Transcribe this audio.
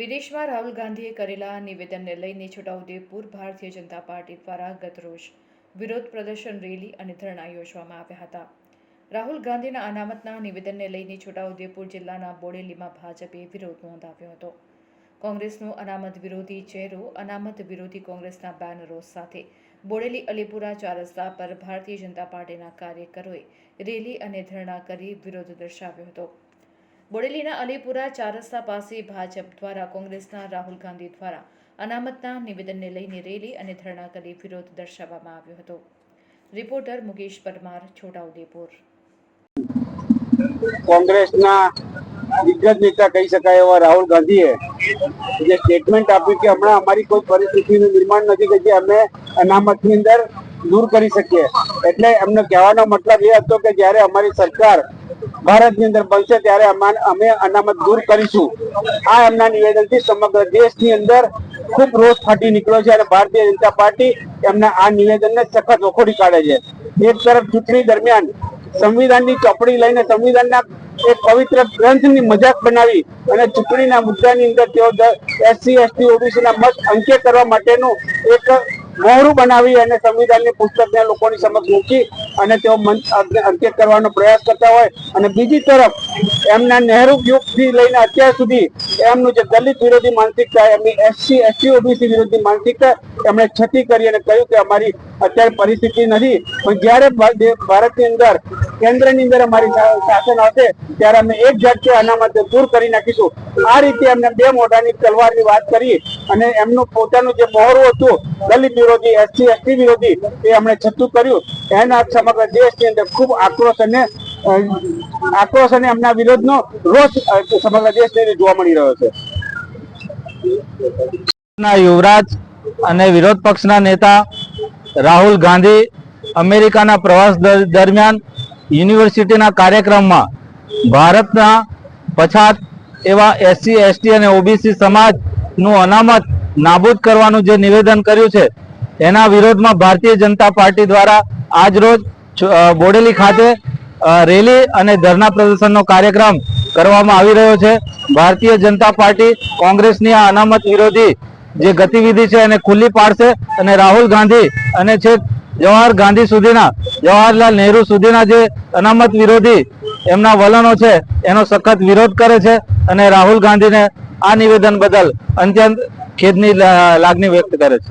વિદેશમાં રાહુલ ગાંધીએ કરેલા નિવેદનને લઈને છોટાઉદેપુર ભારતીય જનતા પાર્ટી દ્વારા ગતરોજ વિરોધ પ્રદર્શન રેલી અને ધરણા યોજવામાં આવ્યા હતા. રાહુલ ગાંધીના અનામતના નિવેદનને લઈને છોટાઉદેપુર જિલ્લાના બોડેલીમાં ભાજપે વિરોધ નોંધાવ્યો હતો. કોંગ્રેસનો અનામત વિરોધી ચહેરો, અનામત વિરોધી કોંગ્રેસના બેનરો સાથે બોડેલી અલીપુરા ચાર રસ્તા પર ભારતીય જનતા પાર્ટીના કાર્યકરોએ રેલી અને ધરણા કરી વિરોધ દર્શાવ્યો હતો. બોડેલીના અલીપુરા ચાર રસ્તા પાસે ભાજપ દ્વારા કોંગ્રેસના રાહુલ ગાંધી દ્વારા અનામતના નિવેદનને લઈને રેલી અને ધરણા કરી વિરોધ દર્શાવવામાં આવ્યો હતો. રિપોર્ટર મુકેશ પરમાર, છોટાઉદેપુર. કોંગ્રેસના દિગ્ગજ નેતા કહી શકાય એવા રાહુલ ગાંધીએ જે સ્ટેટમેન્ટ આપ્યું કે હમણાં અમારી કોઈ પરિસ્થિતિનું નિર્માણ નથી કે જે અમે અનામતની અંદર દૂર કરી શકીએ. એટલે એમનો કહેવાનો મતલબ એ હતો કે જ્યારે અમારી સરકાર ભારતની અંદર બનશે ત્યારે અમે અનામત દૂર કરીશું. આ એમના નિવેદનથી સમગ્ર દેશની અંદર ખૂબ રોષ ફાટી નીકળ્યો છે અને ભારતીય જનતા પાર્ટી એમના આ નિવેદનને સખત વખોડી કાઢે છે. એક તરફ ચૂંટણી દરમિયાન સંવિધાનની ચોપડી લઈને સંવિધાનના એક પવિત્ર ગ્રંથની મજાક બનાવી અને ચૂંટણીના મુદ્દાની અંદર તેઓ એસસી, એસટી ઓબીસી ના મત અંકે કરવા માટેનું એક મોહરું બનાવી અને સંવિધાનની પુસ્તકને લોકોની સમક્ષ મૂકી અને તેઓ અંકે કરવાનો પ્રયાસ કરતા હોય. અને બીજી તરફ, એમના નહેરુ યુગથી લઈને અત્યાર સુધી એમનું જે દલિત વિરોધી માનસિકતા, એમની એસસી, એસટી, ઓબીસી વિરોધી માનસિકતા એમણે છતી કરી અને કહ્યું કે અમારી અત્યારે પરિસ્થિતિ નથી. પણ જ્યારે ભારતની અંદર કેન્દ્રની અંદર અમારી શાસન આવશે ત્યારે અમે એક ઝટકે અનામત દૂર કરી નાખીશું. આ રીતે એમને બે મોઢાની તલવારની વાત કરી અને એમનું પોતાનું જે મોહરું હતું, દલિત વિરોધી, એસસી, એસટી વિરોધી, એ એમણે છતું કર્યું. એના સમગ્ર દેશની અંદર ખૂબ આક્રોશ અને આક્રોશ અને એમના વિરોધનો રોષ સમગ્ર દેશની જોવા મળી રહ્યો છે. યુવરાજ અને વિરોધ પક્ષના નેતા રાહુલ ગાંધી અમેરિકાના પ્રવાસ દરમિયાન યુનિવર્સિટીના કાર્યક્રમમાં ભારતના પછાત એવા એસસી, એસટી અને ઓબીસી સમાજનું અનામત નાબૂદ કરવાનું જે નિવેદન કર્યું છે, એના વિરોધમાં ભારતીય જનતા પાર્ટી દ્વારા આજ રોજ બોડેલી ખાતે રેલી અને ધરના પ્રદર્શનનો કાર્યક્રમ કરવામાં આવી રહ્યો છે. ભારતીય જનતા પાર્ટી કોંગ્રેસની આ અનામત વિરોધી જે ગતિવિધિ છે એને ખુલ્લી પાડશે અને રાહુલ ગાંધી અને છેક જવાહર ગાંધી સુધીના, જવાહરલાલ નહેરુ સુધીના જે અનામત વિરોધી એમના વલણો છે, એનો સખત વિરોધ કરે છે અને રાહુલ ગાંધીને આ નિવેદન બદલ અત્યંત ખેદની લાગણી વ્યક્ત કરે છે.